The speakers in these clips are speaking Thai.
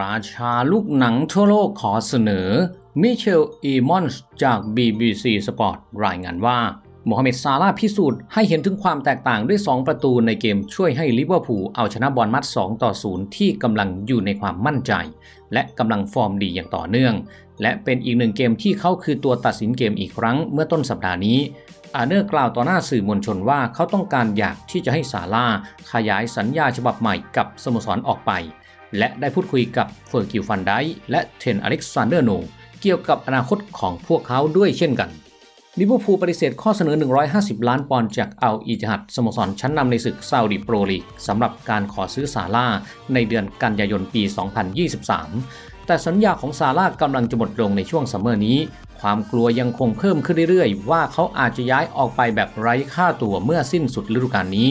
ราชาลูกหนังทั่วโลกขอเสนอ มิเชล อีมอนส์จาก BBC Sport รายงานว่าโมฮัมเหม็ดซาลาห์พิสูจน์ให้เห็นถึงความแตกต่างด้วย 2 ประตูในเกมช่วยให้ลิเวอร์พูลเอาชนะบอลมัด 2 ต่อ 0 ที่กำลังอยู่ในความมั่นใจ และกำลังฟอร์มดีอย่างต่อเนื่อง และเป็นอีกหนึ่งเกมที่เขาคือตัวตัดสินเกมอีกครั้งเมื่อต้นสัปดาห์นี้อาเนอร์กล่าวต่อหน้าสื่อมวลชนว่าเขาต้องการอยากที่จะให้ซาลาห์ขยายสัญญาฉบับใหม่กับสโมสรออกไป และได้พูดคุยกับเฟอร์กิลฟันไดและเทรนอเล็กซานเดอร์โนเกี่ยวกับอนาคตของพวกเขาด้วยเช่นกันลิเวอร์พูลปฏิเสธข้อเสนอ 150 ล้านปอนด์จากอัลอิจฮัดสโมสรชั้นนำในศึกซาอุดิโปรลีกสำหรับการขอซื้อซาลาในเดือนกันยายนปี 2023 แต่สัญญาของซาลากำลังจะหมดลงในช่วงซัมเมอร์นี้ ความกลัวยังคงเพิ่มขึ้นเรื่อยๆ ว่าเขาอาจจะย้ายออกไปแบบไร้ค่าตัวเมื่อสิ้นสุดฤดูกาลนี้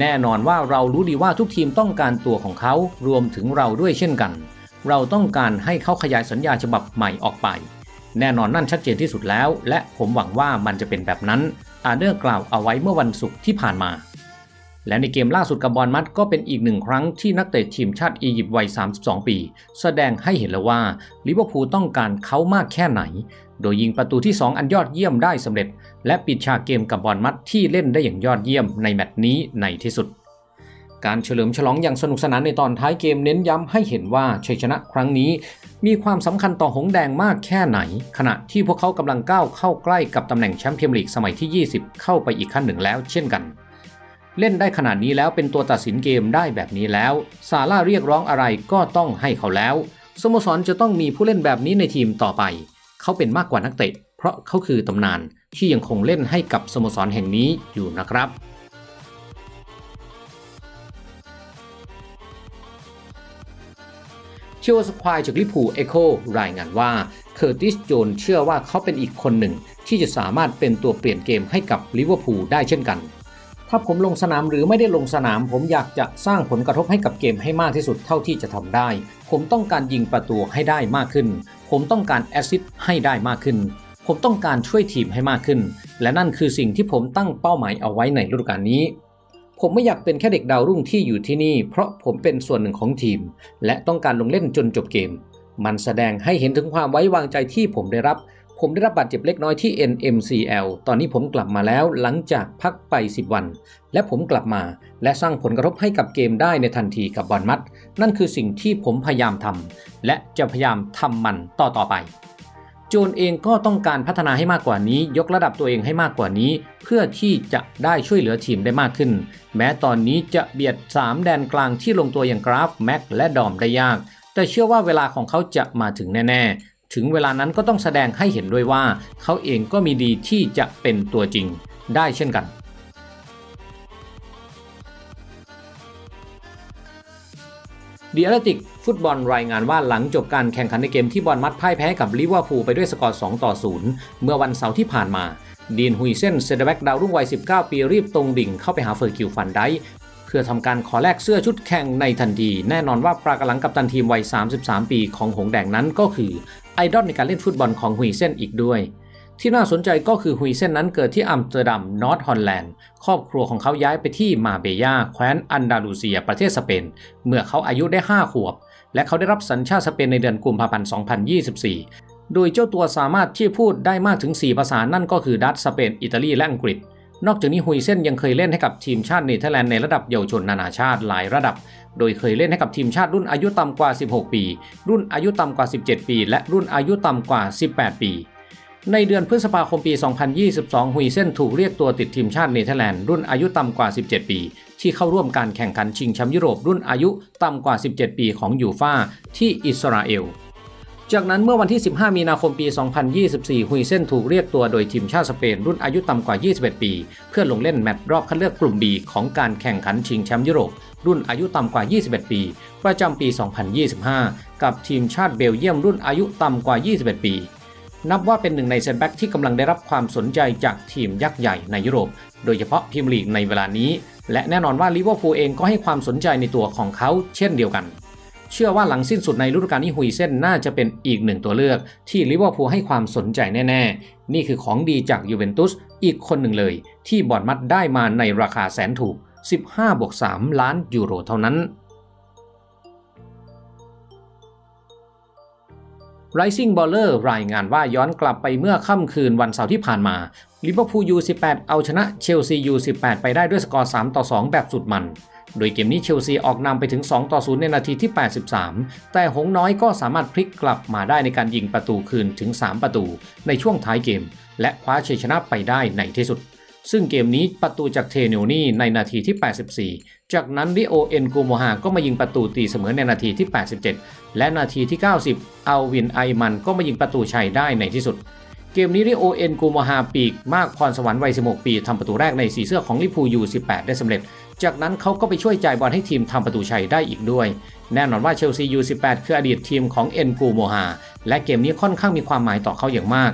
แน่นอนว่าเรารู้ดีว่าทุกทีมต้องการตัวของเขารวมถึงเราด้วยเช่นกัน เราต้องการให้เขาขยายสัญญาฉบับใหม่ออกไป แน่นอนนั่นชัดเจนที่สุดแล้ว และผมหวังว่ามันจะเป็นแบบนั้นอาเดอร์กล่าวเอาไว้เมื่อวันศุกร์ที่ผ่านมา และในเกมล่าสุดกับบอลมัดก็เป็นอีกหนึ่งครั้งที่นักเตะทีมชาติอียิปต์วัย 32 ปี แสดงให้เห็นแล้วว่าลิเวอร์พูลต้องการเขามากแค่ไหน โดยยิงประตูที่ 2 อันยอดเยี่ยมได้สำเร็จ และปิดฉากเกมกับบอลมัดที่เล่นได้อย่างยอดเยี่ยมในแมตช์นี้ในที่สุด การเฉลิมฉลองอย่างสนุกสนานในตอนท้ายเกมเน้นย้ำให้เห็นว่าชัยชนะครั้งนี้ มีความสำคัญต่อหงแดงมากแค่ไหน ขณะที่พวกเขากำลังก้าวเข้าใกล้กับตำแหน่งแชมป์เปี้ยนลีกสมัยที่ 20 เข้าไปอีกขั้นหนึ่งแล้วเช่นกัน เล่นได้ขนาดนี้แล้วเป็นตัวตัดสินเกมได้แบบนี้แล้วซาร่าเรียกร้องอะไรก็ต้องให้เขาแล้วสโมสรจะต้องมีผู้เล่นแบบนี้ในทีมต่อไป เขาเป็นมากกว่านักเตะ เพราะเขาคือตำนานที่ยังคงเล่นให้กับสโมสรแห่งนี้อยู่นะครับเชื่อว่าสควายจากลิพูเอโครายงานว่าเคอร์ติสโจนเชื่อว่าเขาเป็นอีกคนหนึ่งที่จะสามารถเป็นตัวเปลี่ยนเกมให้กับลิเวอร์พูลได้เช่นกัน ถ้าผมลงสนามหรือไม่ได้ลงสนาม ผมอยากจะสร้างผลกระทบให้กับเกมให้มากที่สุดเท่าที่จะทำได้ ผมต้องการยิงประตูให้ได้มากขึ้น ผมต้องการแอสซิสต์ให้ได้มากขึ้น ผมต้องการช่วยทีมให้มากขึ้น และนั่นคือสิ่งที่ผมตั้งเป้าหมายเอาไว้ในฤดูกาลนี้ผมไม่อยากเป็นแค่เด็กดาวรุ่งที่อยู่ที่นี่ เพราะผมเป็นส่วนหนึ่งของทีม และต้องการลงเล่นจนจบเกม มันแสดงให้เห็นถึงความไว้วางใจที่ผมได้รับ ผมได้รับบาดเจ็บเล็กน้อยที่ NMCL ตอนนี้ผมกลับมาแล้วหลังจากพักไป 10 วัน และผมกลับมาและสร้างผลกระทบให้กับเกมได้ในทันทีกับบอลมัด นั่นคือสิ่งที่ผมพยายามทำและจะพยายามทำมันต่อต่อไป โจนเองก็ต้องการพัฒนาให้มากกว่านี้ ยกระดับตัวเองให้มากกว่านี้ เพื่อที่จะได้ช่วยเหลือทีมได้มากขึ้น แม้ตอนนี้จะเบียด 3 แดนกลางที่ลงตัวอย่างกราฟแม็กและดอมได้ยาก แต่เชื่อว่าเวลาของเขาจะมาถึงแน่ ๆ ถึงเวลานั้นก็ต้องแสดงให้เห็นด้วยว่า เขาเองก็มีดีที่จะเป็นตัวจริงได้เช่นกันดีอาร์ติกฟุตบอลรายงานว่าหลังจบการแข่งขันในเกมที่บอลมัดพ่ายแพ้กับลิเวอร์พูลไปด้วยสกอร์ 2 ต่อ 0 เมื่อวันเสาร์ที่ผ่านมา ดีนฮุยเซนเซเดแบ็กดาวรุ่งวัย 19 ปีรีบตรงดิ่งเข้าไปหาเฟอร์กิลฟันได พื่อทำการขอแลกเสื้อชุดแข่งในทันที แน่นอนว่าปรากำลังกับตันทีมวัย 33 ปีของหงแดงนั้นก็คือ ไอดอลในการเล่นฟุตบอลของฮุยเซนอีกด้วย ที่น่าสนใจก็คือฮุยเซนนั้นเกิดที่อัมสเตอร์ดัมนอร์ทฮอลแลนด์ครอบครัวของเขาย้ายไปที่มาเบยาแคว้นอันดาลูเซียประเทศสเปน เมื่อเขาอายุได้ 5 ขวบ และเขาได้รับสัญชาติสเปนในเดือนกุมภาพันธ์ 2024 โดยเจ้าตัวสามารถที่พูดได้มากถึง 4 ภาษานั่นก็คือดัตช์สเปนอิตาลีและอังกฤษ นอกจากนี้ฮุยเซนยังเคยเล่นให้กับทีมชาติเนเธอร์แลนด์ในระดับเยาวชนนานาชาติหลายระดับ โดยเคยเล่นให้กับทีมชาติรุ่นอายุต่ำกว่า 16 ปี รุ่นอายุต่ำกว่า 17 ปี และรุ่นอายุต่ำกว่า 18 ปี ในเดือนพฤษภาคมปี 2022 ฮุยเซนถูกเรียกตัวติดทีมชาติเนเธอร์แลนด์รุ่นอายุต่ำกว่า 17 ปี ที่เข้าร่วมการแข่งขันชิงแชมป์ยุโรปรุ่นอายุต่ำกว่า 17 ปีของยูฟาที่อิสราเอล จากนั้นเมื่อวันที่ 15 มีนาคมปี 2024 ฮุยเซนถูกเรียกตัวโดยทีมชาติสเปน รุ่นอายุต่ำกว่า 21 ปี เพื่อลงเล่นแมตช์รอบคัดเลือกกลุ่ม B ของการแข่งขันชิงแชมป์ยุโรป รุ่นอายุต่ำกว่า 21 ปี ประจำปี 2025 กับทีมชาติเบลเยียมรุ่นอายุต่ำกว่า 21 ปี นับว่าเป็นหนึ่งในเซนแบ็กที่กำลังได้รับความสนใจจากทีมยักษ์ใหญ่ในยุโรป โดยเฉพาะพรีเมียร์ลีกในเวลานี้ และแน่นอนว่าลิเวอร์พูลเองก็ให้ความสนใจในตัวของเขาเช่นเดียวกัน เชื่อว่าหลังสิ้นสุดในฤดูกาลนี้ฮุยเซนน่าจะเป็นอีกหนึ่งตัวเลือก ที่ลิเวอร์พูลให้ความสนใจแน่ๆ นี่คือของดีจากยูเวนตุสอีกคนหนึ่งเลย ที่บอดมัดได้มาในราคาแสนถูก 15บวก3ล้านยูโรเท่านั้น Rising Baller รายงานว่าย้อนกลับไปเมื่อค่ำคืนวันเสาร์ที่ผ่านมาลิเวอร์พูล U18 เอาชนะเชลซี U18 ไปได้ด้วยสกอร์ 3 ต่อ 2 แบบสุดมัน โดยเกมนี้เชลซีออกนำไปถึง 2 ต่อ 0 ในนาทีที่ 83 แต่หงน้อยก็สามารถพลิกกลับมาได้ในการยิงประตูคืนถึง 3 ประตู ในช่วงท้ายเกม และคว้าชัยชนะไปได้ในที่สุด ซึ่งเกมนี้ประตูจากเทเนลนี่ในนาทีที่ 84 จากนั้นริโอเอ็นกูโมฮาก็มายิงประตูตีเสมอในนาทีที่ 87 และนาทีที่ 90 อัลวินไอมันก็มายิงประตูชัยได้ในที่สุด เกมนี้ริโอเอ็นกูโมฮาปีก มากพรสวรรค์วัย 16 ปีทำประตูแรกในสีเสื้อของลิพูยู 18 ได้สำเร็จ จากนั้นเขาก็ไปช่วยจ่ายบอลให้ทีมทำประตูชัยได้อีกด้วย แน่นอนว่าเชลซียู 18 คืออดีตทีมของเอ็นกูโมฮาและเกมนี้ค่อนข้างมีความหมายต่อเขาอย่างมาก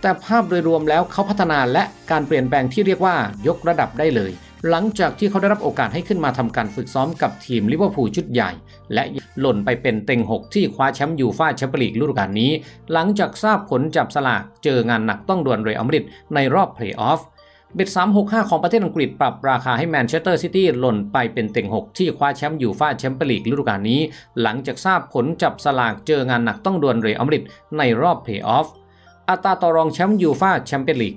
แต่ภาพโดยรวมแล้วเขาพัฒนาและการเปลี่ยนแปลงที่เรียกว่ายกระดับได้เลย หลังจากที่เขาได้รับโอกาสให้ขึ้นมาทำการฝึกซ้อมกับทีมลิเวอร์พูลชุดใหญ่ และหล่นไปเป็นเต็ง 6 ที่คว้าแชมป์ยูฟ่าแชมเปี้ยนลีกฤดูกาลนี้ หลังจากทราบผลจับสลากเจองานหนักต้องดวลเรอัลมาดริดในรอบเพลย์ออฟเบ็ด365 ของประเทศอังกฤษปรับราคาให้แมนเชสเตอร์ซิตี้หล่นไปเป็นเต็ง 6 ที่คว้าแชมป์ยูฟ่าแชมเปี้ยนลีกฤดูกาลนี้ หลังจากทราบผลจับสลากเจองานหนักต้องดวลเรอัลมาดริดในรอบเพลย์ออฟอัตราต่อรองแชมป์ยูฟ่าแชมเปี้ยนลีก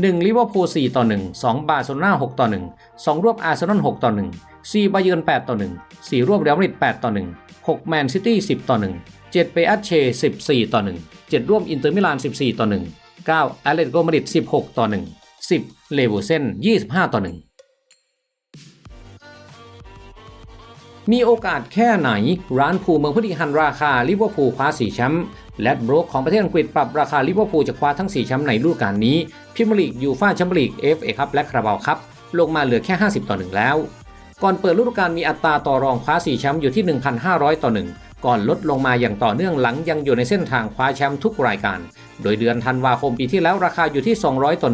1ลิเวอร์พูล4ต่อ1 2 บาร์เซโลนา6ต่อ1 2 รวบอาร์เซนอล6ต่อ1 4บาเยิร์น8ต่อ1 4 รวบเรอัลมาดริด8ต่อ1 6 แมนซิตี้ 10 ต่อ 1 7 เปอัตเช 14 ต่อ 1 7 ร่วมอินเตอร์มิลาน 14 ต่อ 1 9อตเลตโกมาดริด 16 ต่อ 1 10 เลเวอร์เซน25 ต่อ 1 มีโอกาสแค่ไหน ร้านพูเมืองพุทธิฮันราคาลิเวอร์พูลคว้าสีแชมป์และบรกของประเทศอังกฤษปรับราคาลิเวอร์พูลจะคว้าทั้ง 4 แชมป์ในฤดูกาลนี้พรีเมียร์ลีกยูฟ่าแชมเปี้ยนลีกเอฟเอคัพและคาราบาวคัพลงมาเหลือแค่ 50 ต่อ 1 แล้ว ก่อนเปิดฤดูกาลมีอัตราต่อรองคว้า 4 แชมป์อยู่ที่ 1,500 ต่อ 1 ก่อนลดลงมาอย่างต่อเนื่องหลังยังอยู่ในเส้นทางคว้าแชมป์ทุกรายการ โดยเดือนธันวาคมปีที่แล้วราคาอยู่ที่ 200 ต่อ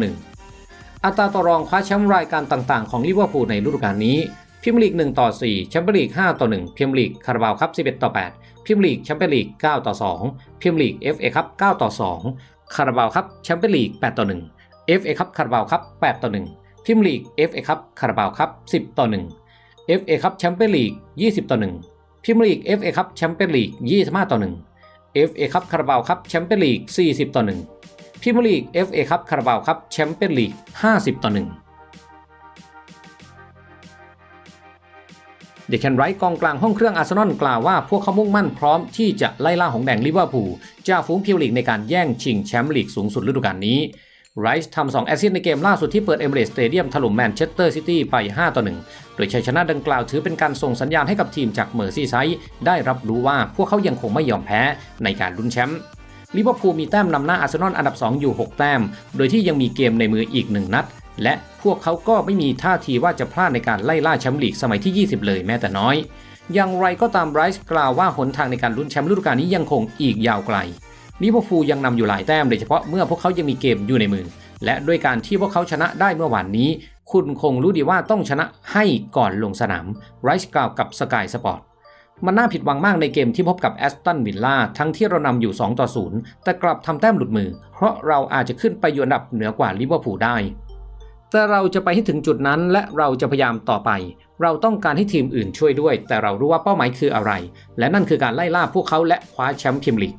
1 อัตราต่อรองคว้าแชมป์รายการต่างๆ ของลิเวอร์พูลในฤดูกาลนี้ พรีเมียร์ลีก 1 ต่อ 4 แชมเปี้ยนลีก 5 ต่อ 1พรีเมียร์ลีกคาราบาวคัพ11 ต่อ 8พรีเมียร์ลีกแชมเปี้ยนลีก 9 ต่อ 2พรีเมียร์ลีก FA คัพ9ต่อ 2 คาราบาวคัพแชมเปี้ยนลีก 8 ต่อ 1 FA คัพคาราบาวคัพ8ต่อ 1พรีเมียร์ลีก FA คัพคาราบาวคัพ10 ต่อ 1 FA คัพแชมเปี้ยนลีก 20 ต่อ 1พรีเมียร์ลีก FA คัพแชมเปี้ยนลีก 25 ต่อ 1 FA คัพคาราบาวคัพแชมเปี้ยนลีก 40 ต่อ 1พรีเมียร์ลีก FA คัพคาราบาวคัพแชมเปี้ยนลีก 50 ต่อ 1 เดคแคนไรท์กองกลางห้องเครื่องอาร์เซนอลกล่าวว่าพวกเขามุ่งมั่นพร้อมที่จะไล่ล่าหงแดงลิเวอร์พูลจากฝูงพิวลีกในการแย่งชิงแชมป์ลีกสูงสุดฤดูกาลนี้ไรท์ทำ2แอสซิสต์ในเกมล่าสุดที่เปิดเอเมเรสสเตเดียมถล่มแมนเชสเตอร์ซิตี้ไป 5 ต่อ 1 โดยชัยชนะดังกล่าวถือเป็นการส่งสัญญาณให้กับทีมจากเมอร์ซีไซด์ได้รับรู้ว่าพวกเขายังคงไม่ยอมแพ้ในการลุ้นแชมป์ลิเวอร์พูลมีแต้มนำหน้าอาร์เซนอลอันดับ 2 อยู่ 6 แต้ม โดยที่ยังมีเกมในมืออีก 1 นัด และพวกเขาก็ไม่มีท่าทีว่าจะพลาดในการไล่ล่าแชมป์ลีกสมัยที่ 20 เลยแม้แต่น้อย อย่างไรก็ตามไรท์กล่าวว่าหนทางในการลุ้นแชมป์ฤดูกาลนี้ยังคงอีกยาวไกลลิเวอร์พูลยังนำอยู่หลายแต้มโดยเฉพาะเมื่อพวกเขายังมีเกมอยู่ในมือ และด้วยการที่พวกเขาชนะได้เมื่อวานนี้ คุณคงรู้ดีว่าต้องชนะให้ก่อนลงสนามไรท์กล่าวกับสกายสปอร์ตมันน่าผิดหวังมากในเกมที่พบกับแอสตันวิลล่าทั้งที่เรานำอยู่ 2 ต่อ 0 แต่กลับทำแต้มหลุดมือ เพราะเราอาจจะขึ้นไปอยู่อันดับเหนือกว่าลิเวอร์พูลได้ แต่เราจะไปให้ถึงจุดนั้นและเราจะพยายามต่อไป เราต้องการให้ทีมอื่นช่วยด้วย แต่เรารู้ว่าเป้าหมายคืออะไร และนั่นคือการไล่ล่าพวกเขาและคว้าแชมป์พรีเมียร์ลีก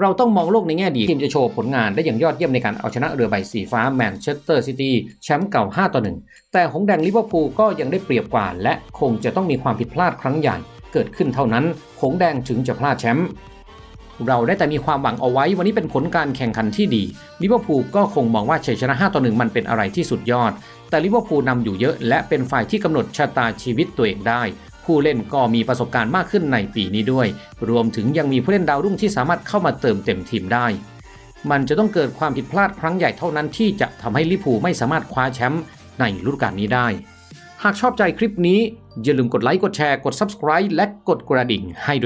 เราต้องมองโลกในแง่ดี ทีมจะโชว์ผลงานได้อย่างยอดเยี่ยมในการเอาชนะเรือใบสีฟ้าแมนเชสเตอร์ซิตี้แชมป์เก่า 5 ต่อ 1 แต่หงแดงลิเวอร์พูลก็ยังได้เปรียบกว่า และคงจะต้องมีความผิดพลาดครั้งใหญ่เกิดขึ้นเท่านั้น หงแดงถึงจะพลาดแชมป์ เราได้แต่มีความหวังเอาไว้วันนี้เป็นผลการแข่งขันที่ดีลิเวอร์พูลก็คงมองว่าชัยชนะ5ต่อ1มันเป็นอะไรที่สุดยอด แต่ลิเวอร์พูลนำอยู่เยอะ และเป็นฝ่ายที่กำหนดชะตาชีวิตตัวเองได้ ผู้เล่นก็มีประสบการณ์มากขึ้นในปีนี้ด้วย รวมถึงยังมีผู้เล่นดาวรุ่งที่สามารถเข้ามาเติมเต็มทีมได้ มันจะต้องเกิดความผิดพลาดครั้งใหญ่เท่านั้นที่จะทำให้ลิเวอร์พูลไม่สามารถคว้าแชมป์ในฤดูกาลนี้ได้ หากชอบใจคลิปนี้อย่าลืมกดไลค์กดแชร์กด subscribe และกดกระดิ่งให้